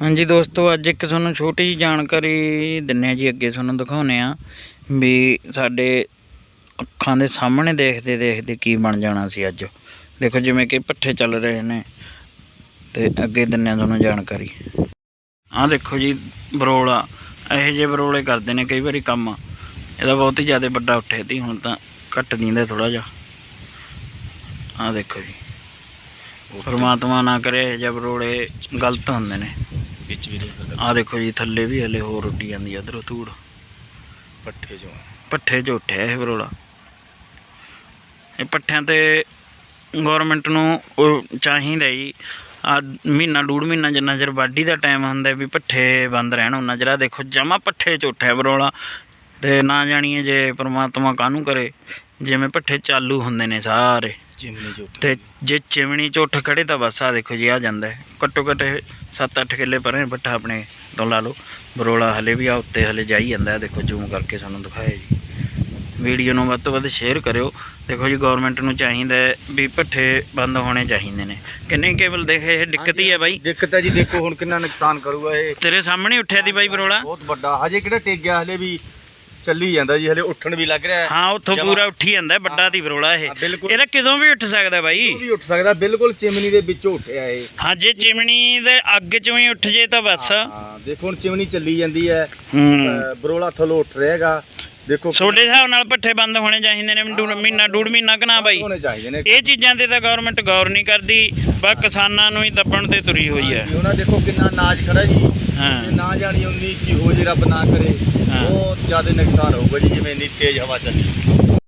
ਹਾਂਜੀ ਦੋਸਤੋ ਅੱਜ ਇੱਕ ਤੁਹਾਨੂੰ ਛੋਟੀ ਜਿਹੀ ਜਾਣਕਾਰੀ ਦਿੰਨੇ ਆ ਜੀ ਅੱਗੇ ਤੁਹਾਨੂੰ ਦਿਖਾਉਨੇ ਆ ਵੀ ਸਾਡੇ ਅੱਖਾਂ ਦੇ ਸਾਹਮਣੇ ਦੇਖਦੇ ਦੇਖਦੇ ਕੀ ਬਣ ਜਾਣਾ ਸੀ ਅੱਜ। ਦੇਖੋ ਜਿਵੇਂ ਕਿ ਪੱਠੇ ਚੱਲ ਰਹੇ ਨੇ ਤੇ ਅੱਗੇ ਦਿੰਨੇ ਆ ਤੁਹਾਨੂੰ ਜਾਣਕਾਰੀ। ਆਹ ਦੇਖੋ ਜੀ ਬਰੋਲਾ ਇਹੋ ਜਿਹੇ ਬਰੋਲੇ ਕਰਦੇ ਨੇ ਕਈ ਵਾਰੀ ਕੰਮ। ਇਹਦਾ ਬਹੁਤ ਹੀ ਜ਼ਿਆਦਾ ਵੱਡਾ ਉੱਠੇ ਤੀ ਹੁਣ ਤਾਂ ਘੱਟ ਦਿੰਦਾ ਥੋੜਾ ਜਿਹਾ। ਆਹ ਦੇਖੋ ਜੀ ਪਰਮਾਤਮਾ ਨਾ ਕਰੇ ਇਹੋ ਜਿਹੇ ਬਰੋਲੇ ਗਲਤ ਹੁੰਦੇ ਨੇ। ਵਿੱਚ ਵੀ ਨਹੀਂ ਆਹ ਦੇਖੋ ਜੀ ਥੱਲੇ ਵੀ ਹਲੇ ਹੋਰ ਉੱਡੀ ਜਾਂਦੀ ਆ ਇਧਰੋਂ ਧੂੜ। ਪੱਠੇ ਜੋ ਪੱਠੇ 'ਚ ਉੱਠਿਆ ਇਹ ਬਰੋਲਾ ਇਹ ਪੱਠਿਆਂ ਤੇ ਗਵਰਨਮੈਂਟ ਨੂੰ ਉਹ ਚਾਹੀਦਾ ਜੀ। ਆ ਮਹੀਨਾ ਡੂਢ ਮਹੀਨਾ ਜਿੰਨਾ ਚਿਰ ਵਾਢੀ ਦਾ ਟਾਈਮ ਹੁੰਦਾ ਵੀ ਪੱਠੇ ਬੰਦ ਰਹਿਣ ਉਹਨਾਂ ਜਰਾ ਦੇਖੋ ਜਮਾ ਪੱਠੇ 'ਚ ਉੱਠਿਆ ਬਰੋਲਾ ਤੇ ਨਾ ਜਾਣੀਏ ਜੇ ਪ੍ਰਮਾਤਮਾ ਕਾਹਨੂੰ ਕਰੇ। ਜਿਵੇਂ ਪੱਠੇ ਚਾਲੂ ਹੁੰਦੇ ਨੇ ਸਾਰੇ। ਚਿਮਨੀ ਜੋ ਤੇ ਜੇ ਚਿਮਣੀ ਉੱਠ ਖੜੇ ਤਾਂ ਬਸ ਆ ਦੇਖੋ ਜੀ ਆ ਜਾਂਦਾ ਹੈ। ਘੱਟੋ ਘੱਟ 7-8 ਕਿੱਲੇ ਪਰੇ ਬੱਠਾ ਆਪਣੇ ਤੋਂ ਲਾ ਲਓ। ਬਰੋਲਾ ਹਲੇ ਵੀ ਆ ਉੱਤੇ ਹਲੇ ਜਾਈ ਜਾਂਦਾ ਹੈ। ਦੇਖੋ ਜ਼ੂਮ ਕਰਕੇ ਸਾਨੂੰ ਦਿਖਾਇਆ ਜੀ। ਵੀਡੀਓ ਨੂੰ ਵੱਧ ਤੋਂ ਵੱਧ ਸ਼ੇਅਰ ਕਰਿਓ। ਦੇਖੋ ਜੀ ਗਵਰਨਮੈਂਟ ਨੂੰ ਚਾਹੀਦਾ ਹੈ ਵੀ ਭੱਠੇ ਬੰਦ ਹੋਣੇ ਚਾਹੀਦੇ ਨੇ। ਕਿੰਨੇ ਕੇਬਲ ਦੇਖ ਇਹ ਦਿੱਕਤ ਹੀ ਹੈ ਬਾਈ। ਦਿੱਕਤ ਹੈ ਜੀ ਦੇਖੋ ਹੁਣ ਕਿੰਨਾ ਨੁਕਸਾਨ ਕਰੂਗਾ ਇਹ। ਤੇਰੇ ਸਾਹਮਣੇ ਉੱਠਿਆ ਦੀ ਬਾਈ ਬਰੋਲਾ। ਬਹੁਤ ਵੱਡਾ। ਹਜੇ ਕਿਹੜਾ ਟਿਕ ਗਿਆ ਹਲੇ ਵੀ ਚੱਲੀ ਜਾਂਦਾ ਜੀ ਹਲੇ ਉੱਠਣ ਵੀ ਲੱਗ ਰਿਹਾ ਹੈ। ਹਾਂ ਉੱਥੋਂ ਜਮਾਂ- ਪੂਰਾ ਉੱਠੀ ਜਾਂਦਾ ਵੱਡਾ ਦੀ ਬਰੋਲਾ ਇਹ। ਹਾਂ, ਬਿਲਕੁਲ। ਇਹਦਾ ਕਿਦੋਂ ਵੀ ਉੱਠ ਸਕਦਾ ਬਾਈ? ਉਹ ਵੀ ਉੱਠ ਸਕਦਾ ਬਿਲਕੁਲ ਚਿਮਨੀ ਦੇ ਵਿੱਚੋਂ ਉੱਠਿਆ ਇਹ। ਹਾਂ ਜੇ ਚਿਮਣੀ ਦੇ ਅੱਗ ਚੋਂ ਹੀ ਉੱਠ ਜੇ ਤਾਂ ਬਸ। ਹਾਂ ਦੇਖੋ ਹੁਣ ਚਿਮਨੀ ਚੱਲੀ ਜਾਂਦੀ ਹੈ। ਹੂੰ। ਅ, ਬਰੋਲਾ ਥੱਲੋਂ ਉੱਠ ਰਿਹਾਗਾ ਦੇਖੋ ਤੁਹਾਡੇ ਹਿਸਾਬ ਨਾਲ ਪੱਠੇ ਬੰਦ ਹੋਣੇ ਚਾਹੀਦੇ ਨੇ ਡੂਢ ਮਹੀਨਾ ਡੂਢ ਮਹੀਨਾ ਬਾਈ? ਹੋਣੇ ਚਾਹੀਦੇ ਨੇ। ਇਹ ਚੀਜ਼ਾਂ ਤੇ ਤਾਂ ਗਵਰਨਮੈਂਟ ਗੌਰ ਨਹੀਂ ਕਰਦੀ ਬਸ ਕਿਸਾਨਾਂ ਨੂੰ ਹੀ ਦੱਬਣ ਤੇ ਤੁਰੀ ਹੋਈ ਹੈ। ਉਹਨਾਂ ਦੇਖੋ ਕਿੰਨਾ ਨਾਜ ਖੜਾ ਜੀ। ਹਾਂ। ਜੇ ਨਾ ਜਾਣੀ ਉਨੀ ਕੀ ਹੋ ਜੇ ਰੱਬ ਨਾ ਕਰੇ। ਹਾਂ। ਬਹੁਤ ਜ਼ਿਆਦਾ ਨੁਕਸਾਨ ਹੋਊਗਾ ਜੀ ਜਿਵੇਂ ਇੰਨੀ ਤੇਜ਼ ਹਵਾ ਚੱਲੀ